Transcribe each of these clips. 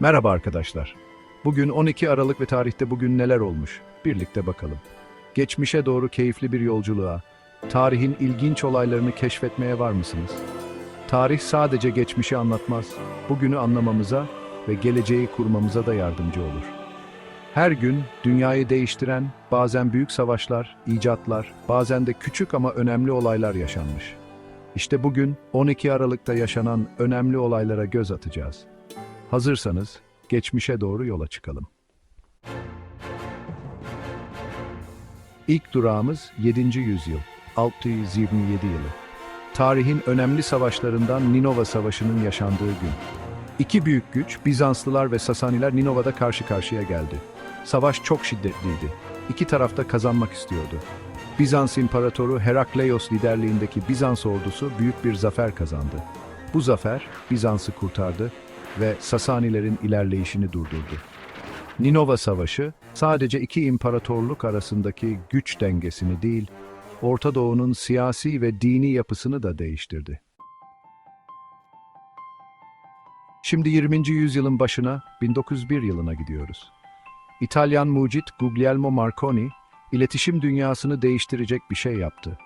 Merhaba arkadaşlar. Bugün 12 Aralık ve tarihte bugün neler olmuş? Birlikte bakalım. Geçmişe doğru keyifli bir yolculuğa, tarihin ilginç olaylarını keşfetmeye var mısınız? Tarih sadece geçmişi anlatmaz, bugünü anlamamıza ve geleceği kurmamıza da yardımcı olur. Her gün dünyayı değiştiren bazen büyük savaşlar, icatlar, bazen de küçük ama önemli olaylar yaşanmış. İşte bugün 12 Aralık'ta yaşanan önemli olaylara göz atacağız. Hazırsanız geçmişe doğru yola çıkalım. İlk durağımız 7. yüzyıl, 627 yılı. Tarihin önemli savaşlarından Ninova Savaşı'nın yaşandığı gün. İki büyük güç, Bizanslılar ve Sasaniler Ninova'da karşı karşıya geldi. Savaş çok şiddetliydi. İki taraf da kazanmak istiyordu. Bizans İmparatoru Herakleios liderliğindeki Bizans ordusu büyük bir zafer kazandı. Bu zafer Bizans'ı kurtardı ve Sasanilerin ilerleyişini durdurdu. Ninova Savaşı sadece iki imparatorluk arasındaki güç dengesini değil, Orta Doğu'nun siyasi ve dini yapısını da değiştirdi. Şimdi 20. yüzyılın başına 1901 yılına gidiyoruz. İtalyan mucit Guglielmo Marconi, iletişim dünyasını değiştirecek bir şey yaptı.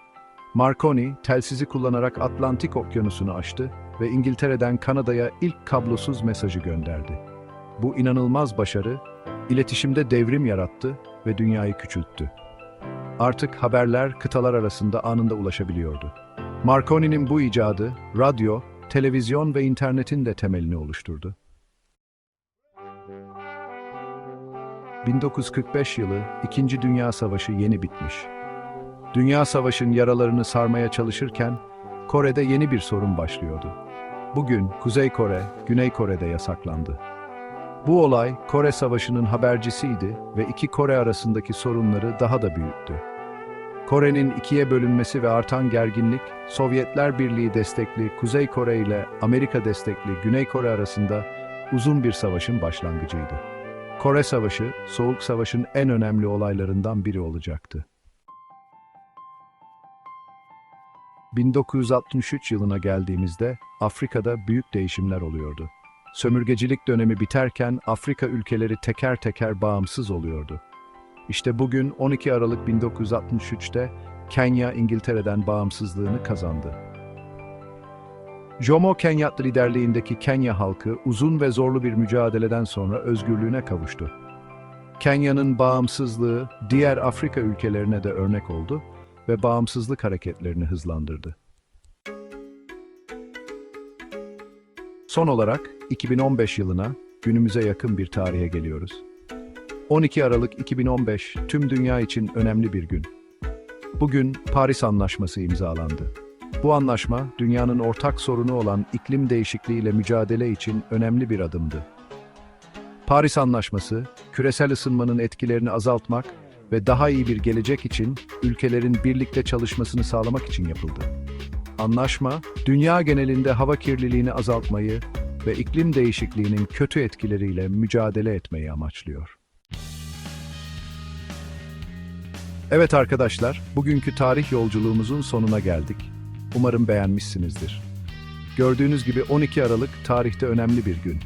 Marconi, telsizi kullanarak Atlantik Okyanusu'nu aştı ve İngiltere'den Kanada'ya ilk kablosuz mesajı gönderdi. Bu inanılmaz başarı, iletişimde devrim yarattı ve dünyayı küçülttü. Artık haberler kıtalar arasında anında ulaşabiliyordu. Marconi'nin bu icadı, radyo, televizyon ve internetin de temelini oluşturdu. 1945 yılı, İkinci Dünya Savaşı yeni bitmiş. Dünya Savaşı'nın yaralarını sarmaya çalışırken, Kore'de yeni bir sorun başlıyordu. Bugün Kuzey Kore, Güney Kore'de yasaklandı. Bu olay Kore Savaşı'nın habercisiydi ve iki Kore arasındaki sorunları daha da büyüttü. Kore'nin ikiye bölünmesi ve artan gerginlik, Sovyetler Birliği destekli Kuzey Kore ile Amerika destekli Güney Kore arasında uzun bir savaşın başlangıcıydı. Kore Savaşı, Soğuk Savaş'ın en önemli olaylarından biri olacaktı. 1963 yılına geldiğimizde Afrika'da büyük değişimler oluyordu. Sömürgecilik dönemi biterken Afrika ülkeleri teker teker bağımsız oluyordu. İşte bugün 12 Aralık 1963'te Kenya İngiltere'den bağımsızlığını kazandı. Jomo Kenyatta liderliğindeki Kenya halkı uzun ve zorlu bir mücadeleden sonra özgürlüğüne kavuştu. Kenya'nın bağımsızlığı diğer Afrika ülkelerine de örnek oldu ve bağımsızlık hareketlerini hızlandırdı. Son olarak 2015 yılına günümüze yakın bir tarihe geliyoruz. 12 Aralık 2015 tüm dünya için önemli bir gün. Bugün Paris Anlaşması imzalandı. Bu anlaşma dünyanın ortak sorunu olan iklim değişikliğiyle mücadele için önemli bir adımdı. Paris Anlaşması, küresel ısınmanın etkilerini azaltmak ve daha iyi bir gelecek için ülkelerin birlikte çalışmasını sağlamak için yapıldı. Anlaşma, dünya genelinde hava kirliliğini azaltmayı ve iklim değişikliğinin kötü etkileriyle mücadele etmeyi amaçlıyor. Evet arkadaşlar, bugünkü tarih yolculuğumuzun sonuna geldik. Umarım beğenmişsinizdir. Gördüğünüz gibi 12 Aralık tarihte önemli bir gün.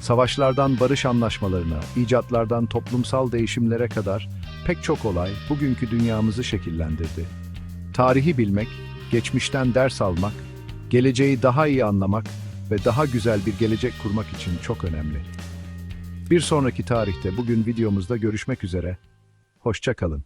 Savaşlardan barış anlaşmalarına, icatlardan toplumsal değişimlere kadar pek çok olay bugünkü dünyamızı şekillendirdi. Tarihi bilmek, geçmişten ders almak, geleceği daha iyi anlamak ve daha güzel bir gelecek kurmak için çok önemli. Bir sonraki tarihte bugün videomuzda görüşmek üzere. Hoşça kalın.